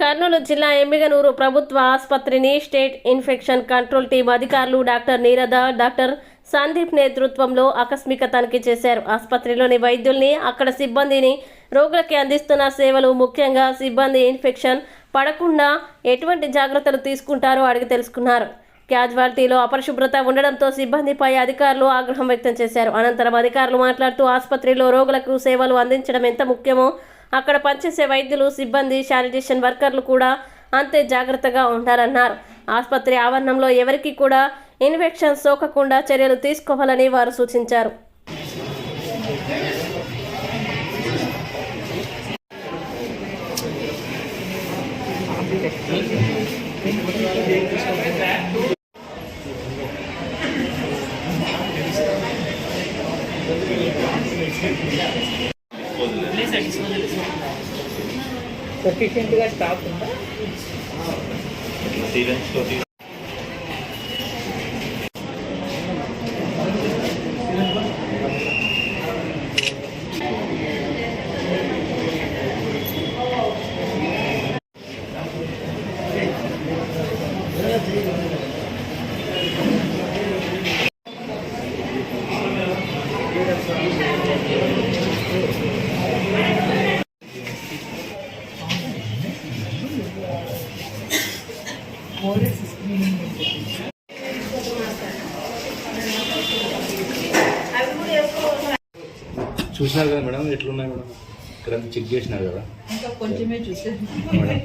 కర్నూలు జిల్లా ఎమ్మిగనూరు ప్రభుత్వ ఆసుపత్రిని స్టేట్ ఇన్ఫెక్షన్ కంట్రోల్ టీం అధికారులు డాక్టర్ నీరద డాక్టర్ సందీప్ నేతృత్వంలో ఆకస్మిక తనిఖీ చేశారు. ఆసుపత్రిలోని వైద్యుల్ని అక్కడ సిబ్బందిని రోగులకి అందిస్తున్న సేవలు ముఖ్యంగా సిబ్బంది ఇన్ఫెక్షన్ పడకుండా ఎటువంటి జాగ్రత్తలు తీసుకుంటారో అడిగి తెలుసుకున్నారు. క్యాజువాలిటీలో అపరిశుభ్రత ఉండడంతో సిబ్బందిపై అధికారులు ఆగ్రహం వ్యక్తం చేశారు. అనంతరం అధికారులు మాట్లాడుతూ ఆసుపత్రిలో రోగులకు సేవలు అందించడం ఎంత ముఖ్యమో అక్కడ పనిచేసే వైద్యులు సిబ్బంది శానిటేషన్ వర్కర్లు కూడా అంతే జాగ్రత్తగా ఉంటారన్నారు ఆసుపత్రి ఆవరణంలో ఎవరికి కూడా ఇన్ఫెక్షన్ సోకకుండా చర్యలు తీసుకోవాలని వారు సూచించారు. సఫిషియెంట్గా స్టాఫ్ ఉందా? సిరెంజ్ తోటి ఓరస్ స్క్రీనింగ్ అని చెప్పేసి. చూసినారు కదా మేడం ఎట్లున్నాయి మేడం? ఇక్కడ చెక్ చేసినారు కదా. ఇంకా కొంచెమే చూసాను మేడం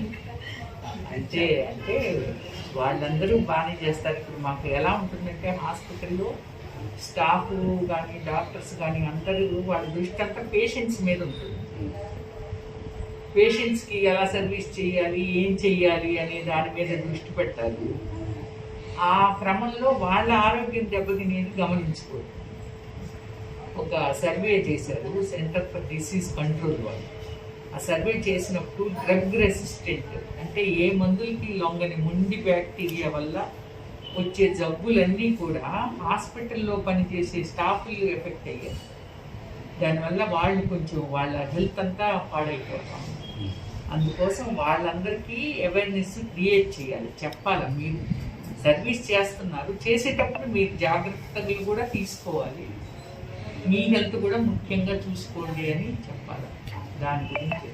అంటే అంటే వాళ్ళందరూ బాగానే చేస్తారు. ఇప్పుడు మాకు ఎలా ఉంటుందంటే హాస్పిటల్లో స్టాఫ్ కానీ డాక్టర్స్ కానీ అందరూ వాళ్ళ దృష్టి అంతా పేషెంట్స్ మీద ఉంటుంది. పేషెంట్స్కి ఎలా సర్వీస్ చేయాలి ఏం చెయ్యాలి అనే దాని మీద దృష్టి పెట్టాలి. ఆ క్రమంలో వాళ్ళ ఆరోగ్యం దెబ్బతినేది గమనించుకోరు ఒక సర్వే చేశారు సెంటర్ ఫర్ డిసీజ్ కంట్రోల్ వాళ్ళు. ఆ సర్వే చేసినప్పుడు డ్రగ్ రెసిస్టెంట్ అంటే ఏ మందులకి లొంగని ముండి బ్యాక్టీరియా వల్ల వచ్చే జబ్బులన్నీ కూడా హాస్పిటల్లో పనిచేసే స్టాఫ్లు ఎఫెక్ట్ అయ్యాయి. దానివల్ల వాళ్ళు కొంచెం వాళ్ళ హెల్త్ అంతా పాడైపోతాం. Hmm. అందుకోసం వాళ్ళందరికీ అవేర్నెస్ క్రియేట్ చేయాలి చెప్పాలి మీరు. సర్వీస్ చేస్తున్నారు చేసేటప్పుడు మీరు జాగ్రత్తలు కూడా తీసుకోవాలి. మీ హెల్త్ కూడా ముఖ్యంగా చూసుకోండి అని చెప్పాలి. దాని గురించి